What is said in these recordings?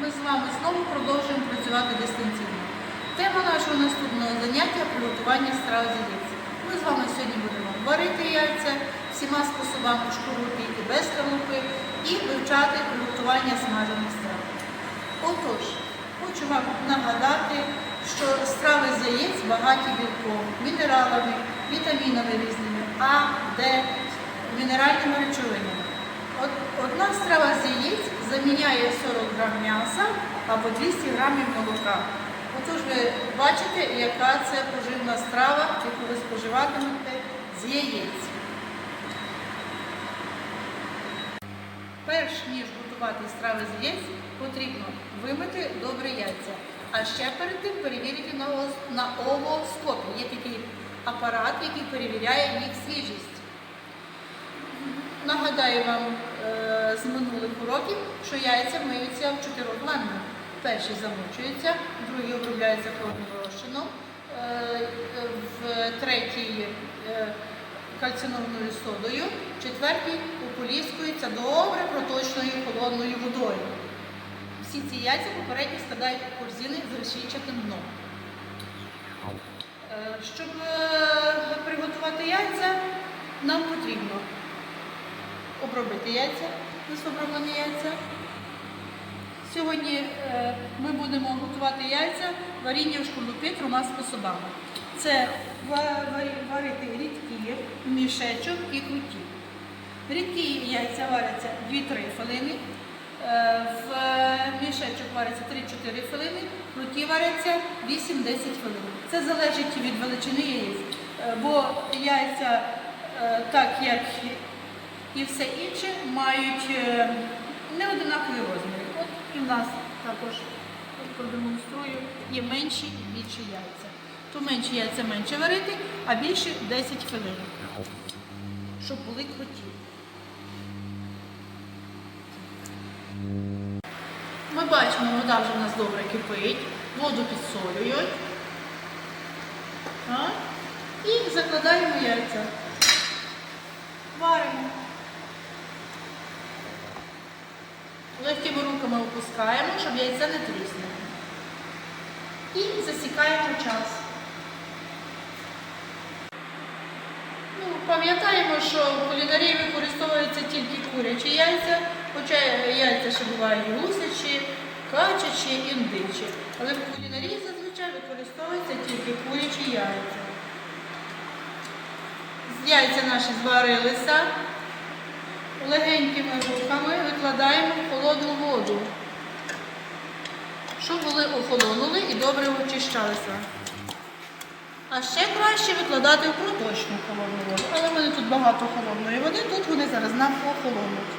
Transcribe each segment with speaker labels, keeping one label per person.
Speaker 1: ми з вами знову продовжуємо працювати дистанційно. Тема нашого наступного заняття приготування страв з яєць. Ми з вами сьогодні будемо варити яйця всіма способами в шкорлупі і без шкорлупи і вивчати приготування смажених страв. Отож, хочу вам нагадати, що страви з яєць багаті білком, мінералами, вітамінами різними, А, Д, мінеральними речовинами. Одна страва з яєць заміняє 40 грам м'яса або 200 грамів молока. Отож ви бачите, яка це поживна страва, яку ви споживатимете з яєць. Перш ніж готувати страви з яєць, потрібно вимити добре яйця. А ще перед тим перевірити на овоскопі. Є такий апарат, який перевіряє їх свіжість. Нагадаю вам е, з минулих уроків, що яйця миються в чотирьох ваннах. Перший замочується, другий обробляється холодним розчином, е, в третій е, кальцинованою содою, четвертий ополіскується добре проточною холодною водою. Всі ці яйця попередньо складають у корзини з решітчатим дном. Щоб приготувати яйця, нам потрібно обробити яйця, оброблені яйця. Сьогодні е, ми будемо готувати яйця варіння в шкорлупі трьома способами. Це варити рідкі, мішечок і круті. Рідкі яйця варяться 2-3 хвилини, е, в мішечок вариться 3-4 хвилини, круті варяться 8-10 хвилин. Це залежить від величини яєць, Е, бо яйця, так як і все інше, мають е, неодинакові розміри. От і в нас також продемонструю, є менші і більші яйця. То менші яйця менше варити, а більші 10 хвилин, щоб були круті. Ми бачимо, вода вже у нас добре кипить, воду підсолюють. І закладаємо яйця. Легкими руками опускаємо, щоб яйця не тріснуло. І засікаємо час. Ну, пам'ятаємо, що в кулінарії використовуються тільки курячі яйця, хоча яйця ще бувають гусячі, качачі, індичі. Але в кулінарії зазвичай використовуються тільки курячі яйця. Яйця наші зварилися. Легенькими руками викладаємо в холодну воду, щоб вони охолонули і добре очищалися. А ще краще викладати в проточну холодну воду. Але в мене тут багато холодної води, тут вони зараз нам охолонуть.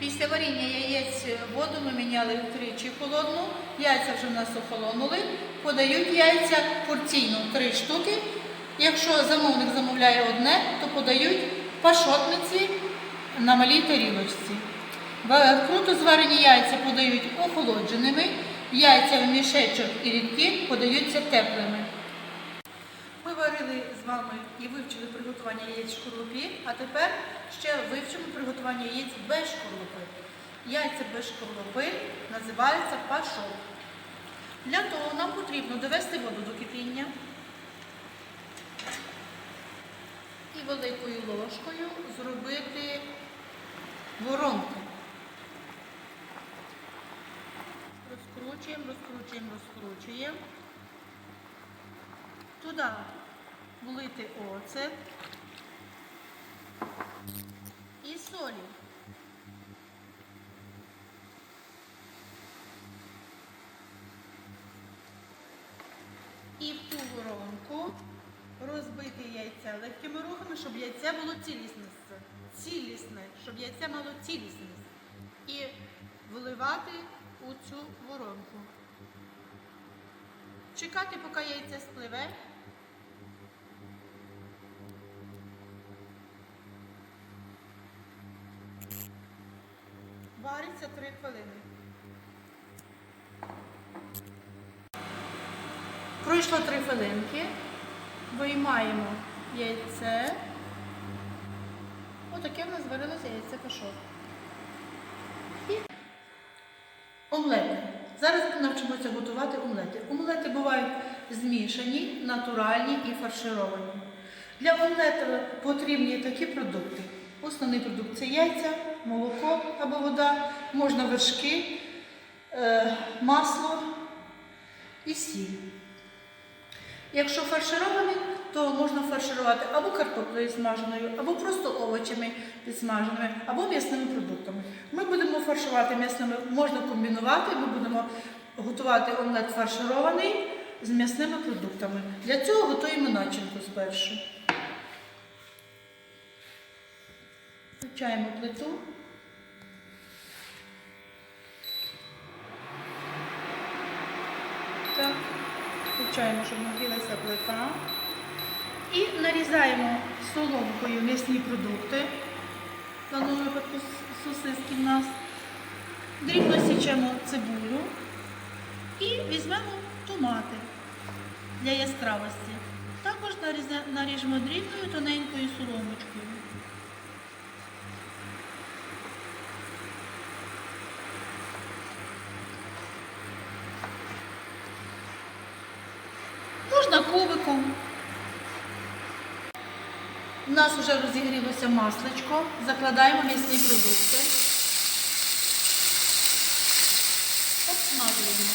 Speaker 1: Після варіння яєць воду ми міняли втричі холодну, яйця вже в нас охолонули, подають яйця порційно три штуки. Якщо замовник замовляє одне, то подають пашотниці на малій тарілочці. В- Круто зварені яйця подають охолодженими, яйця в мішечок і рідкі подаються теплими. Ми варили з вами і вивчили приготування яєць в шкорлупі, а тепер ще вивчимо приготування яєць без шкорлупи. Яйця без шкорлупи називаються пашот. Для того нам потрібно довести воду до кипіння і великою ложкою зробити воронку. Розкручуємо, розкручуємо, розкручуємо. Туди влити оцет і солі. І в ту воронку яйця легкими рухами, щоб яйце було цілісне. Цілісне, щоб яйце мало цілісність. І вливати у цю воронку. Чекати, поки яйце спливе. Вариться 3 хвилини. Пройшло 3 хвилинки. Виймаємо яйце. Отаке в нас зварилося яйце пішов. І омлети. Зараз ми навчимося готувати омлети. Омлети бувають змішані, натуральні і фаршировані. Для омлета потрібні такі продукти. Основний продукт це яйця, молоко або вода, можна вершки, е, масло і сіль. Якщо фарширований, то можна фарширувати або картоплею смаженою, або просто овочами підсмаженими, або м'ясними продуктами. Ми будемо фаршувати м'ясними, можна комбінувати, ми будемо готувати омлет фарширований з м'ясними продуктами. Для цього готуємо начинку спершу. Включаємо плиту. Так. Включаємо, щоб нагрілася плита. І нарізаємо соломкою м'ясні продукти. В даному випадку сосиски в нас. Дрібно січемо цибулю і візьмемо томати для яскравості. Також наріжемо дрібною тоненькою соломочкою. Можна кубиком. У нас вже розігрілося масличко. Закладаємо м'ясні продукти. Обсмажуємо.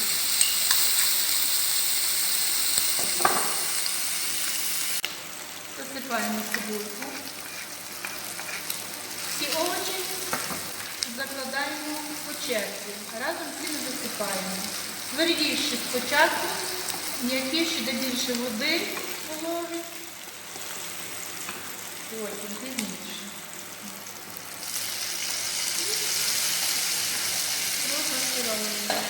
Speaker 1: Засипаємо цибульку. Всі овочі закладаємо по черзі. Разом всі не засипаємо. Твердіші спочатку, м'якіші, де більше води вологи. Потім пізніше. Розмастираємо.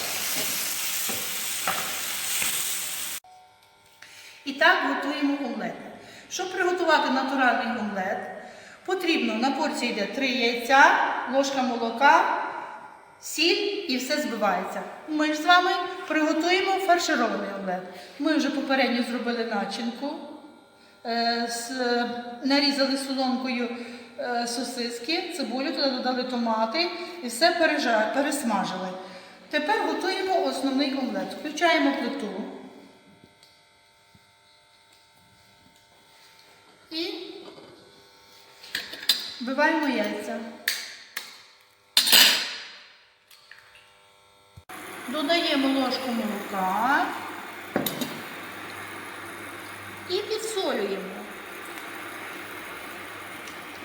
Speaker 1: І так готуємо омлет. Щоб приготувати натуральний омлет, потрібно на порції йде 3 яйця, ложка молока, сіль і все збивається. Ми ж з вами приготуємо фарширований омлет. Ми вже попередньо зробили начинку, нарізали соломкою е, сосиски, цибулю, туди додали томати і все пересмажили. Тепер готуємо основний омлет. Включаємо плиту. І вбиваємо яйця. Додаємо ложку молока і підсолюємо.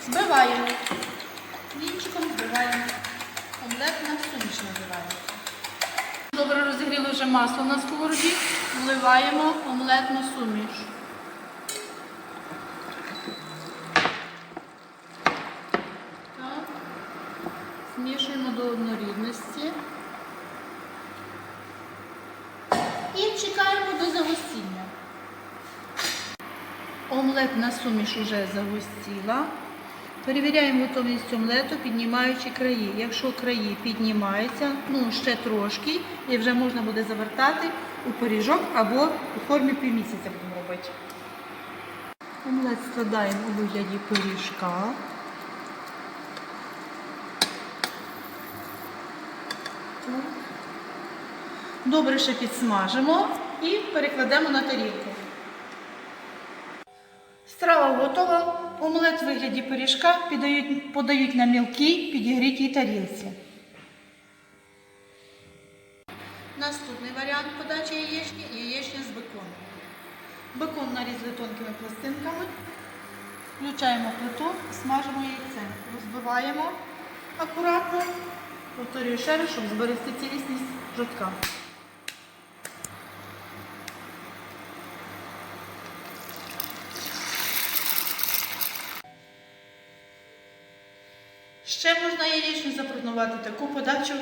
Speaker 1: Збиваємо. Вінчиком збиваємо. Омлет на суміш називається. Добре розігріли вже масло на сковороді, вливаємо омлетну суміш. Так. Змішуємо до однорідності. І чекаємо до загустіння. Омлетна суміш уже загустіла. Перевіряємо готовність омлету, піднімаючи краї. Якщо краї піднімаються, ну ще трошки, і вже можна буде завертати у пиріжок або у формі півмісяця будемо робити. Омлет складаємо у вигляді пиріжка. Добре ще підсмажимо і перекладемо на тарілку. Страва готова. Омлет в вигляді пиріжка підають, подають на мілкій підігрітій тарілці. Наступний варіант подачі яєчні яєчня з беконом. Бекон нарізали тонкими пластинками. Включаємо плиту, смажимо яйце. Розбиваємо акуратно. Повторюю ще раз, щоб зберегти цілісність жовтка. Ще можна запропонувати таку подачу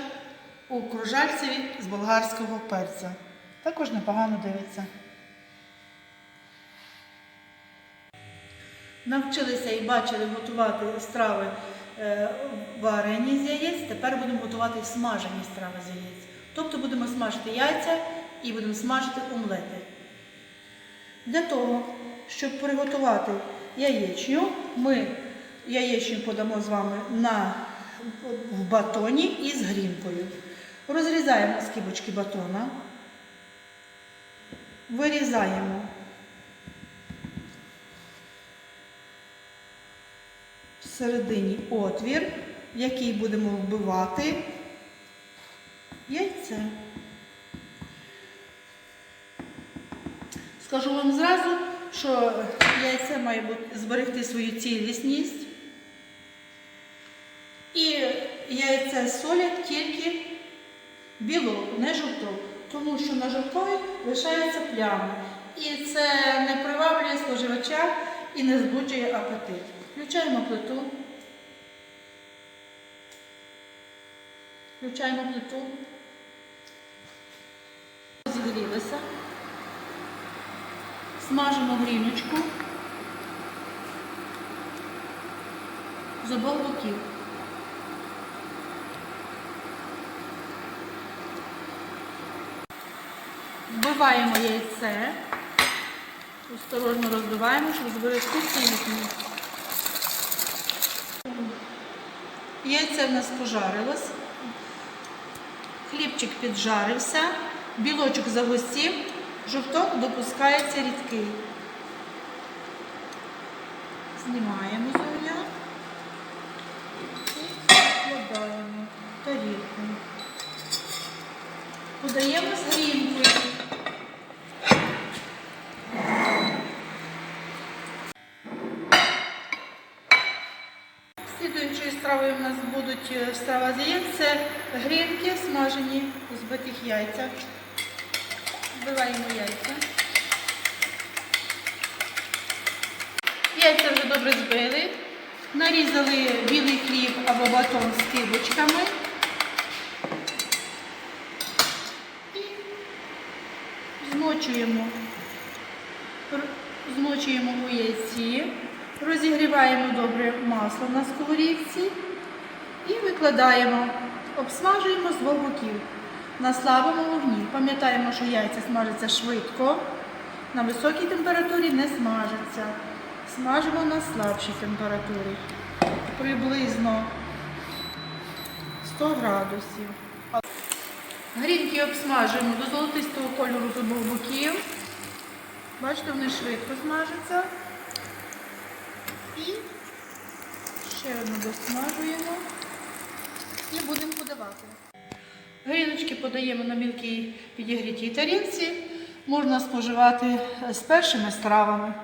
Speaker 1: у кружальцеві з болгарського перця. Також непогано дивиться. Навчилися і бачили готувати страви е, варені з яєць, тепер будемо готувати смажені страви з яєць. Тобто будемо смажити яйця і будемо смажити омлети. Для того, щоб приготувати яєчню, ми яєчню подамо з вами на, в батоні із грінкою. Розрізаємо скибочки батона, вирізаємо всередині отвір, який будемо вбивати яйце. Скажу вам зразу, що яйце має зберегти свою цілісність. І яйце солять тільки білок, не жовток, тому що на жовткові лишається пляма. І це не приваблює споживача і не збуджує апетит. Включаємо плиту. Включаємо плиту. Зігрілися. Смажимо гріночку з обох боків. Вбиваємо яйце, осторожно розбиваємо, щоб зберегти цілісність. Яйце в нас пожарилось, хлібчик піджарився, білочок загустів, жовток допускається рідкий. Знімаємо з огня і вкладаємо тарілку. Подаємо з грінкою. Слідуючою стравою в нас будуть е, страва з яєць. Це грінки смажені у збитих яйцях. Вбиваємо яйця. Яйця вже добре збили. Нарізали білий хліб або батон з кибочками. І змочуємо, змочуємо у яйці, розігріваємо добре масло на сковорідці і викладаємо, обсмажуємо з двох боків на слабому вогні. Пам'ятаємо, що яйця смажаться швидко, на високій температурі не смажаться. Смажимо на слабшій температурі, приблизно 100 градусів. Грінки обсмажуємо до золотистого кольору з обох боків. Бачите, вони швидко смажаться. І ще одну досмажуємо і будемо подавати. Гріночки подаємо на мілкій підігрітій тарілці. Можна споживати з першими стравами.